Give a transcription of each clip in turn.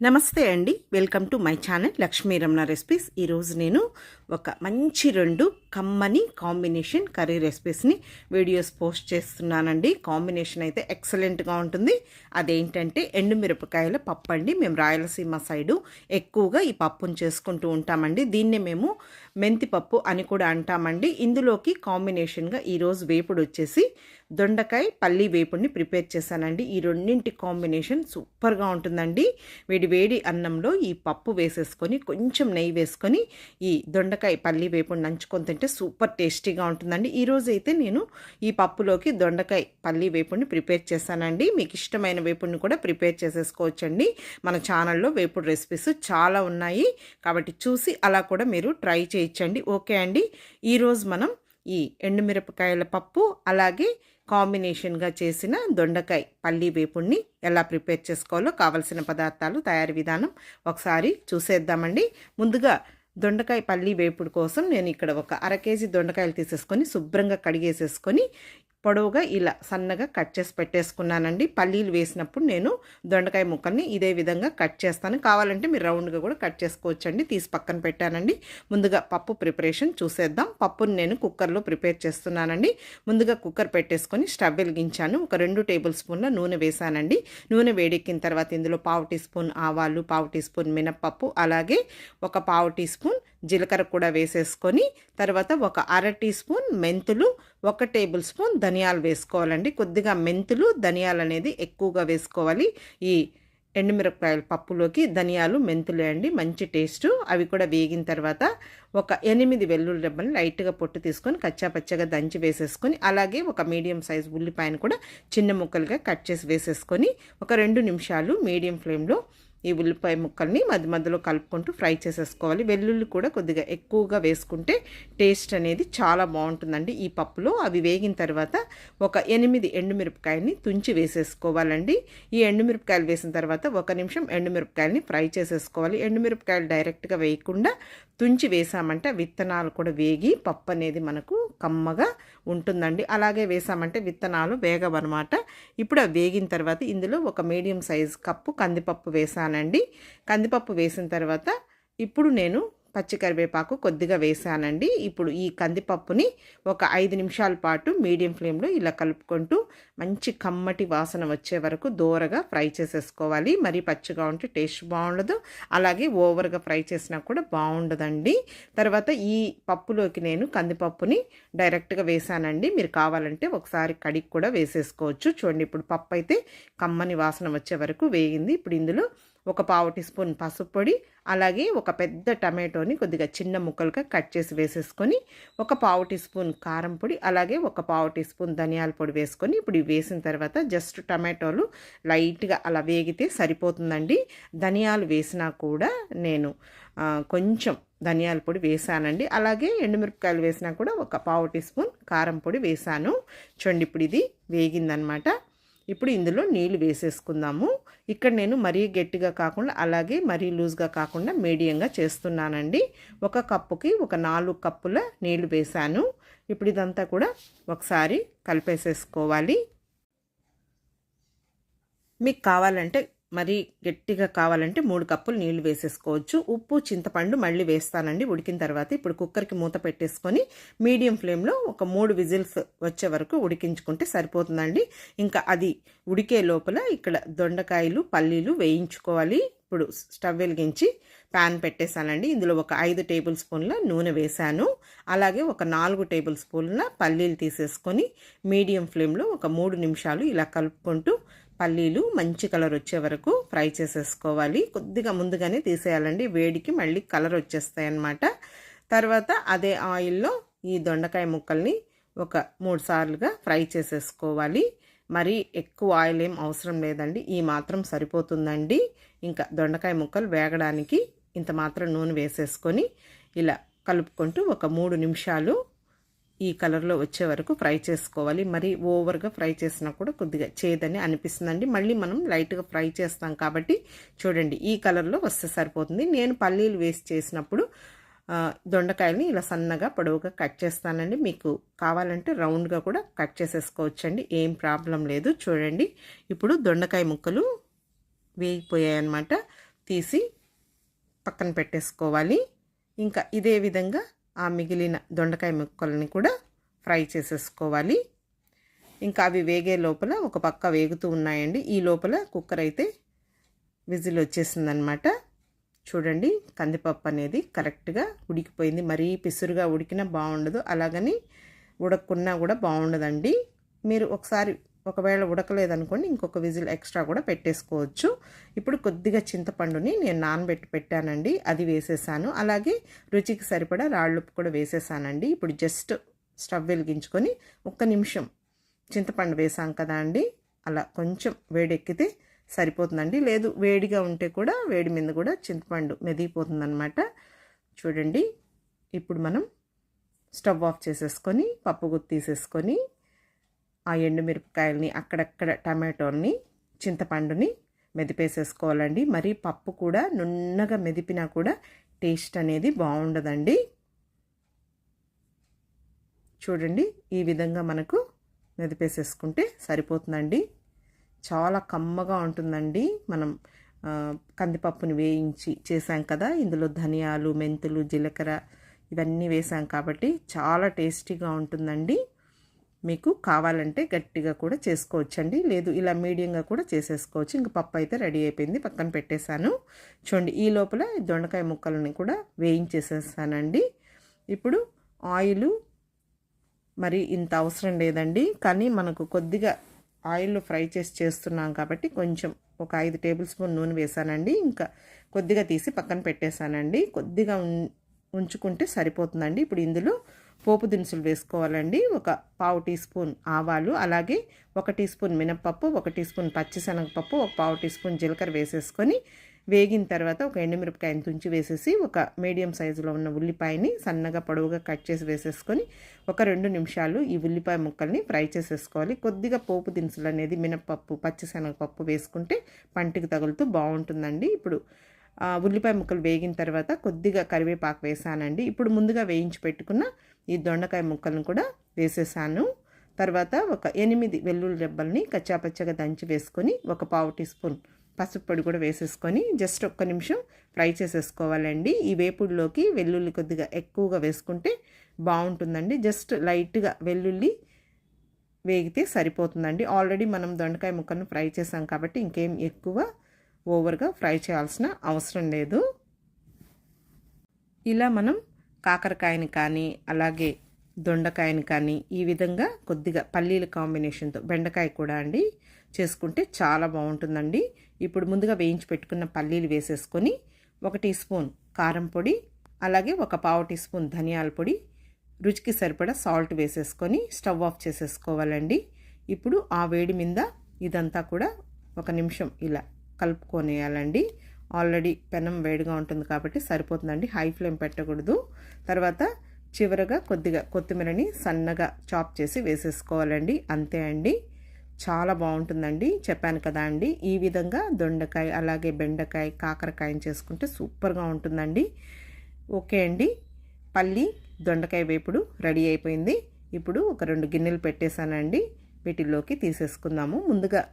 నమస్తే అండి. Welcome to my channel Lakshmi Ramana recipes. ఈరోజు నేను ఒక మంచి రెండు కమ్మని కాంబినేషన్ కర్రీ రెసిపీస్ని వీడియోస్ పోస్ట్ చేస్తున్నానండి. కాంబినేషన్ అయితే ఎక్సలెంట్గా ఉంటుంది. అదేంటంటే ఎండుమిరపకాయల పప్పు అండి. మేము రాయలసీమ సైడు ఎక్కువగా ఈ పప్పును చేసుకుంటూ ఉంటామండి. దీన్నే మేము మెంతిపప్పు అని కూడా అంటామండి. ఇందులోకి కాంబినేషన్గా ఈరోజు వేపుడు వచ్చేసి దొండకాయ పల్లి వేపుడిని ప్రిపేర్ చేశానండి. ఈ రెండింటి కాంబినేషన్ సూపర్గా ఉంటుందండి. వేడి వేడి అన్నంలో ఈ పప్పు వేసేసుకొని కొంచెం నెయ్యి వేసుకొని ఈ దొండకాయ పల్లి వేపుడు నంచుకొని తింటే సూపర్ టేస్టీగా ఉంటుందండి. ఈరోజు అయితే నేను ఈ పప్పులోకి దొండకాయ పల్లి వేపుడిని ప్రిపేర్ చేశానండి. మీకు ఇష్టమైన వేపుడిని కూడా ప్రిపేర్ చేసేసుకోవచ్చండి. మన ఛానల్లో వేపుడు రెసిపీస్ చాలా ఉన్నాయి. కాబట్టి చూసి అలా కూడా మీరు ట్రై చేయించండి ఓకే అండి. ఈరోజు మనం ఈ ఎండుమిరపకాయల పప్పు అలాగే కాంబినేషన్గా చేసిన దొండకాయ పల్లీ వేపుడిని ఎలా ప్రిపేర్ చేసుకోవాలో కావలసిన పదార్థాలు తయారీ విధానం ఒకసారి చూసేద్దామండి. ముందుగా దొండకాయ పల్లి వేపుడు కోసం నేను ఇక్కడ ఒక అర కేజీ దొండకాయలు తీసేసుకొని శుభ్రంగా కడిగేసేసుకొని పొడవుగా ఇలా సన్నగా కట్ చేసి పెట్టేసుకున్నానండి. పల్లీలు వేసినప్పుడు నేను దొండకాయ ముక్కల్ని ఇదే విధంగా కట్ చేస్తాను. కావాలంటే మీరు రౌండ్గా కూడా కట్ చేసుకోవచ్చండి. తీసి పక్కన పెట్టానండి. ముందుగా పప్పు ప్రిపరేషన్ చూసేద్దాం. పప్పుని నేను కుక్కర్లో ప్రిపేర్ చేస్తున్నానండి. ముందుగా కుక్కర్ పెట్టేసుకొని స్టవ్ వెలిగించాను. ఒక రెండు టేబుల్ స్పూన్ల నూనె వేసానండి. నూనె వేడెక్కిన తర్వాత ఇందులో పావు టీ స్పూన్ ఆవాలు పావు టీ స్పూన్ మినప్పప్పు అలాగే ఒక పావు టీ స్పూన్ జీలకర్ర కూడా వేసేసుకొని తర్వాత ఒక అర టీ స్పూన్ మెంతులు ఒక టేబుల్ స్పూన్ ధనియాలు వేసుకోవాలండి. కొద్దిగా మెంతులు ధనియాలు అనేది ఎక్కువగా వేసుకోవాలి. ఈ ఎండుమిరపకాయల పప్పులోకి ధనియాలు మెంతులు అండి మంచి టేస్ట్. అవి కూడా వేగిన తర్వాత ఒక ఎనిమిది వెల్లుల్లి రెబ్బలు లైట్గా పొట్టు తీసుకొని కచ్చాపచ్చగా దంచి వేసేసుకొని అలాగే ఒక మీడియం సైజ్ ఉల్లిపాయను కూడా చిన్న ముక్కలుగా కట్ చేసి వేసేసుకొని ఒక రెండు నిమిషాలు మీడియం ఫ్లేమ్లో ఈ ఉల్లిపాయ ముక్కల్ని మధ్య మధ్యలో కలుపుకుంటూ ఫ్రై చేసేసుకోవాలి. వెల్లుల్లి కూడా కొద్దిగా ఎక్కువగా వేసుకుంటే టేస్ట్ అనేది చాలా బాగుంటుందండి. ఈ పప్పులో అవి వేగిన తర్వాత ఒక ఎనిమిది ఎండుమిరపకాయని తుంచి వేసేసుకోవాలండి. ఈ ఎండుమిరపకాయలు వేసిన తర్వాత ఒక నిమిషం ఎండుమిరపకాయలని ఫ్రై చేసేసుకోవాలి. ఎండుమిరపకాయలు డైరెక్ట్గా వేయకుండా తుంచి వేసామంటే విత్తనాలు కూడా వేగి పప్పు అనేది మనకు కమ్మగా ఉంటుందండి. అలాగే వేసామంటే విత్తనాలు వేగవన్నమాట. ఇప్పుడు అవి వేగిన తర్వాత ఇందులో ఒక మీడియం సైజ్ కప్పు కందిపప్పు వేసానండి. కందిపప్పు వేసిన తర్వాత ఇప్పుడు నేను పచ్చి కరివేపాకు కొద్దిగా వేసానండి. ఇప్పుడు ఈ కందిపప్పుని ఒక ఐదు నిమిషాల పాటు మీడియం ఫ్లేమ్లో ఇలా కలుపుకుంటూ మంచి కమ్మటి వాసన వచ్చే వరకు దూరగా ఫ్రై చేసేసుకోవాలి. మరీ పచ్చిగా ఉంటే టేస్ట్ బాగుండదు. అలాగే ఓవర్గా ఫ్రై చేసినా కూడా బాగుండదండి. తర్వాత ఈ పప్పులోకి నేను కందిపప్పుని డైరెక్ట్గా వేసానండి. మీరు కావాలంటే ఒకసారి కడిగి కూడా వేసేసుకోవచ్చు. చూడండి ఇప్పుడు పప్పు అయితే కమ్మని వాసన వచ్చే వరకు వేగింది. ఇప్పుడు ఇందులో ఒక పావు టీ స్పూన్ పసుపు పొడి అలాగే ఒక పెద్ద టమాటోని కొద్దిగా చిన్న ముక్కలుగా కట్ చేసి వేసేసుకొని ఒక పావు టీ స్పూన్ కారం పొడి అలాగే ఒక పావు టీ స్పూన్ ధనియాల పొడి వేసుకొని ఇప్పుడు వేసిన తర్వాత జస్ట్ టమాటోలు లైట్గా అలా వేగితే సరిపోతుందండి. ధనియాలు వేసినా కూడా నేను కొంచెం ధనియాల పొడి వేసానండి. అలాగే ఎండుమిరపకాయలు వేసినా కూడా ఒక పావు టీ స్పూన్ కారం పొడి వేసాను. చూడండి ఇప్పుడు ఇది వేగిందనమాట. ఇప్పుడు ఇందులో నీళ్ళు వేసేసుకుందాము. ఇక్కడ నేను మరీ గట్టిగా కాకుండా అలాగే మరీ లూజ్గా కాకుండా మీడియంగా చేస్తున్నానండి. ఒక కప్పుకి ఒక నాలుగు కప్పుల నీళ్ళు వేసాను ఇప్పుడు ఇదంతా కూడా ఒకసారి కలిపేసేసుకోవాలి. మీకు కావాలంటే మరి గట్టిగా కావాలంటే మూడు కప్పులు నీళ్ళు వేసేసుకోవచ్చు. ఉప్పు చింతపండు మళ్ళీ వేస్తానండి. ఉడికిన తర్వాత ఇప్పుడు కుక్కర్కి మూత పెట్టేసుకొని మీడియం ఫ్లేమ్లో ఒక మూడు విజిల్స్ వచ్చే వరకు ఉడికించుకుంటే సరిపోతుందండి. ఇంకా అది ఉడికే లోపల ఇక్కడ దొండకాయలు పల్లీలు వేయించుకోవాలి. ఇప్పుడు స్టవ్ వెలిగించి ప్యాన్ పెట్టేశానండి. ఇందులో ఒక ఐదు టేబుల్ స్పూన్ల నూనె వేశాను. అలాగే ఒక నాలుగు టేబుల్ స్పూన్ల పల్లీలు తీసేసుకొని మీడియం ఫ్లేమ్లో ఒక మూడు నిమిషాలు ఇలా కలుపుకుంటూ పల్లీలు మంచి కలర్ వచ్చే వరకు ఫ్రై చేసేసుకోవాలి. కొద్దిగా ముందుగానే తీసేయాలండి. వేడికి మళ్ళీ కలర్ వచ్చేస్తాయి అన్నమాట తర్వాత అదే ఆయిల్లో ఈ దొండకాయ ముక్కల్ని ఒక మూడు సార్లుగా ఫ్రై చేసేసుకోవాలి. మరి ఎక్కువ ఆయిల్ ఏం అవసరం లేదండి. ఈ మాత్రం సరిపోతుందండి. ఇంకా దొండకాయ ముక్కలు వేగడానికి ఇంత మాత్రం నూనె వేసేసుకొని ఇలా కలుపుకుంటూ ఒక మూడు నిమిషాలు ఈ కలర్లో వచ్చే వరకు ఫ్రై చేసుకోవాలి. మరి ఓవర్గా ఫ్రై చేసినా కూడా కొద్దిగా చేదని అనిపిస్తుందండి. మళ్ళీ మనం లైట్గా ఫ్రై చేస్తాం కాబట్టి చూడండి ఈ కలర్లో వస్తే సరిపోతుంది. నేను పల్లీలు వేసి చేసినప్పుడు దొండకాయలని ఇలా సన్నగా పొడవుగా కట్ చేస్తానండి. మీకు కావాలంటే రౌండ్గా కూడా కట్ చేసేసుకోవచ్చండి. ఏం ప్రాబ్లం లేదు. చూడండి ఇప్పుడు దొండకాయ ముక్కలు వేగిపోయాయన్నమాట. తీసి పక్కన పెట్టేసుకోవాలి. ఇంకా ఇదే విధంగా ఆ మిగిలిన దొండకాయ ముక్కల్ని కూడా ఫ్రై చేసేసుకోవాలి. ఇంకా అవి వేగే లోపల ఒక పక్క వేగుతూ ఉన్నాయండి. ఈ లోపల కుక్కర్ అయితే విజిల్ వచ్చేసిందనమాట. చూడండి కందిపప్పు అనేది కరెక్ట్గా ఉడికిపోయింది. మరీ పిసురుగా ఉడికినా బాగుండదు. అలాగని ఉడక్కున్నా కూడా బాగుండదండి. మీరు ఒకసారి ఒకవేళ ఉడకలేదనుకోండి ఇంకొక విజిల్ ఎక్స్ట్రా కూడా పెట్టేసుకోవచ్చు. ఇప్పుడు కొద్దిగా చింతపండుని నేను నానబెట్టి పెట్టానండి అది వేసేసాను. అలాగే రుచికి సరిపడా రాళ్ళుప్పు కూడా వేసేసానండి. ఇప్పుడు జస్ట్ స్టవ్ వెలిగించుకొని ఒక్క నిమిషం చింతపండు వేసాం కదా అండి అలా కొంచెం వేడెక్కితే సరిపోతుందండి. లేదు వేడిగా ఉంటే కూడా వేడి మీద కూడా చింతపండు మెదిగిపోతుందనమాట చూడండి ఇప్పుడు మనం స్టవ్ ఆఫ్ చేసేసుకొని పప్పు గుత్తి తీసేసుకొని ఆ ఎండుమిరపకాయలని అక్కడక్కడ టమాటోని చింతపండుని మెదిపేసేసుకోవాలండి. మరి పప్పు కూడా నున్నగా మెదిపినా కూడా టేస్ట్ అనేది బాగుండదండి. చూడండి ఈ విధంగా మనకు మెదిపేసేసుకుంటే సరిపోతుందండి. చాలా కమ్మగా ఉంటుందండి. మనం కందిపప్పుని వేయించి చేసాం కదా ఇందులో ధనియాలు మెంతులు జీలకర్ర ఇవన్నీ వేసాం కాబట్టి చాలా టేస్టీగా ఉంటుందండి. మీకు కావాలంటే గట్టిగా కూడా చేసుకోవచ్చండి. లేదు ఇలా మీడియంగా కూడా చేసేసుకోవచ్చు. ఇంక పప్పు అయితే రెడీ అయిపోయింది. పక్కన పెట్టేశాను. చూడండి ఈ లోపల దొండకాయ ముక్కలని కూడా వేయించేసేసానండి. ఇప్పుడు ఆయిల్ మరి ఇంత అవసరం లేదండి. కానీ మనకు కొద్దిగా ఆయిల్లో ఫ్రై చేసి చేస్తున్నాం కాబట్టి కొంచెం ఒక ఐదు టేబుల్ స్పూన్ నూనె వేసానండి. ఇంకా కొద్దిగా తీసి పక్కన పెట్టేశానండి. కొద్దిగా ఉంచుకుంటే సరిపోతుందండి. ఇప్పుడు ఇందులో పోపు దినుసులు వేసుకోవాలండి. ఒక పావు టీ స్పూన్ ఆవాలు అలాగే ఒక టీ స్పూన్ మినప్పప్పు ఒక టీ స్పూన్ పచ్చిశనగపప్పు ఒక పావు టీ స్పూన్ జీలకర్ర వేసేసుకొని వేగిన తర్వాత ఒక ఎండుమిరపకాయని తుంచి వేసేసి ఒక మీడియం సైజులో ఉన్న ఉల్లిపాయని సన్నగా పొడవుగా కట్ చేసి వేసేసుకొని ఒక రెండు నిమిషాలు ఈ ఉల్లిపాయ ముక్కల్ని ఫ్రై చేసేసుకోవాలి. కొద్దిగా పోపు దినుసులు అనేది మినప్పప్పు పచ్చిశనగపప్పు వేసుకుంటే పంటికి తగులుతూ బాగుంటుందండి. ఇప్పుడు ఉల్లిపాయ ముక్కలు వేగిన తర్వాత కొద్దిగా కరివేపాకు వేసానండి. ఇప్పుడు ముందుగా వేయించి పెట్టుకున్న ఈ దొండకాయ ముక్కలను కూడా వేసేసాను. తర్వాత ఒక ఎనిమిది వెల్లుల్లి రెబ్బల్ని కచ్చాపచ్చగా దంచి వేసుకొని ఒక పావు టీ స్పూన్ పసుపు పొడి కూడా వేసేసుకొని జస్ట్ ఒక్క నిమిషం ఫ్రై చేసేసుకోవాలండి. ఈ వేపుడులోకి వెల్లుల్లి కొద్దిగా ఎక్కువగా వేసుకుంటే బాగుంటుందండి. జస్ట్ లైట్గా వెల్లుల్లి వేగితే సరిపోతుందండి. ఆల్రెడీ మనం దొండకాయ ముక్కను ఫ్రై చేసాం కాబట్టి ఇంకేం ఎక్కువ ఓవర్గా ఫ్రై చేయాల్సిన అవసరం లేదు. ఇలా మనం కాకరకాయని కానీ అలాగే దొండకాయని కానీ ఈ విధంగా కొద్దిగా పల్లీల కాంబినేషన్తో బెండకాయ కూడా అండి చేసుకుంటే చాలా బాగుంటుందండి. ఇప్పుడు ముందుగా వేయించి పెట్టుకున్న పల్లీలు వేసేసుకొని ఒక టీ స్పూన్ కారం పొడి అలాగే ఒక పావు టీ స్పూన్ ధనియాల పొడి రుచికి సరిపడా సాల్ట్ వేసేసుకొని స్టవ్ ఆఫ్ చేసేసుకోవాలండి. ఇప్పుడు ఆ వేడి మీద ఇదంతా కూడా ఒక నిమిషం ఇలా కలుపుకొనేయాలండి. ఆల్రెడీ పెనం వేడిగా ఉంటుంది కాబట్టి సరిపోతుందండి. హై ఫ్లేమ్ పెట్టకూడదు. తర్వాత చివరగా కొద్దిగా కొత్తిమీరని సన్నగా చాప్ చేసి వేసేసుకోవాలండి. అంతే అండి. చాలా బాగుంటుందండి. చెప్పాను కదా అండి. ఈ విధంగా దొండకాయ అలాగే బెండకాయ కాకరకాయని చేసుకుంటే సూపర్గా ఉంటుందండి. ఓకే అండి. పల్లి దొండకాయ వేపుడు రెడీ అయిపోయింది. ఇప్పుడు ఒక రెండు గిన్నెలు పెట్టేశానండి. వీటిల్లోకి తీసేసుకుందాము. ముందుగా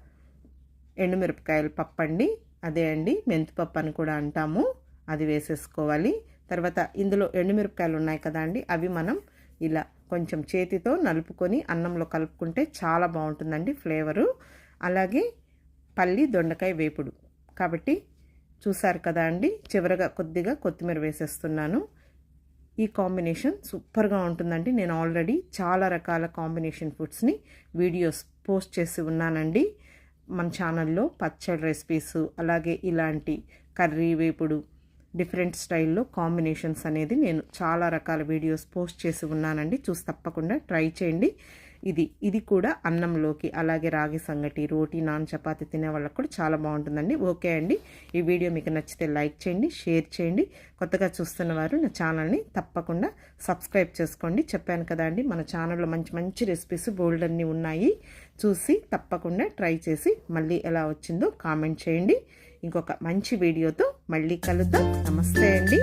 ఎండుమిరపకాయలు పప్పండి. అండి అదే అండి మెంతిపప్పు అని కూడా అంటాము. అది వేసేసుకోవాలి. తర్వాత ఇందులో ఎండుమిరపకాయలు ఉన్నాయి కదా అండి అవి మనం ఇలా కొంచెం చేతితో నలుపుకొని అన్నంలో కలుపుకుంటే చాలా బాగుంటుందండి ఫ్లేవరు. అలాగే పల్లి దొండకాయ వేపుడు. కాబట్టి చూసారు కదా అండి చివరగా కొద్దిగా కొత్తిమీర వేసేస్తున్నాను. ఈ కాంబినేషన్ సూపర్గా ఉంటుందండి. నేను ఆల్రెడీ చాలా రకాల కాంబినేషన్ ఫుడ్స్ని వీడియోస్ పోస్ట్ చేసి ఉన్నానండి. మన ఛానల్లో పచ్చడి రెసిపీస్ అలాగే ఇలాంటి కర్రీ వేపుడు డిఫరెంట్ స్టైల్లో కాంబినేషన్స్ అనేది నేను చాలా రకాల వీడియోస్ పోస్ట్ చేసి ఉన్నానండి. చూసి తప్పకుండా ట్రై చేయండి. ఇది ఇది కూడా అన్నంలోకి అలాగే రాగి సంగటి రోటీ నాన్ చపాతి తినే వాళ్ళకి కూడా చాలా బాగుంటుందండి. ఓకే అండి. ఈ వీడియో మీకు నచ్చితే లైక్ చేయండి షేర్ చేయండి. కొత్తగా చూస్తున్న వారు నా ఛానల్ని తప్పకుండా సబ్స్క్రైబ్ చేసుకోండి. చెప్పాను కదా అండి మన ఛానల్లో మంచి మంచి రెసిపీస్ బోల్డ్ అన్నీ ఉన్నాయి. చూసి తప్పకుండా ట్రై చేసి మళ్ళీ ఎలా వచ్చిందో కామెంట్ చేయండి. ఇంకొక మంచి వీడియోతో మళ్ళీ కలుద్దాం. నమస్తే అండి.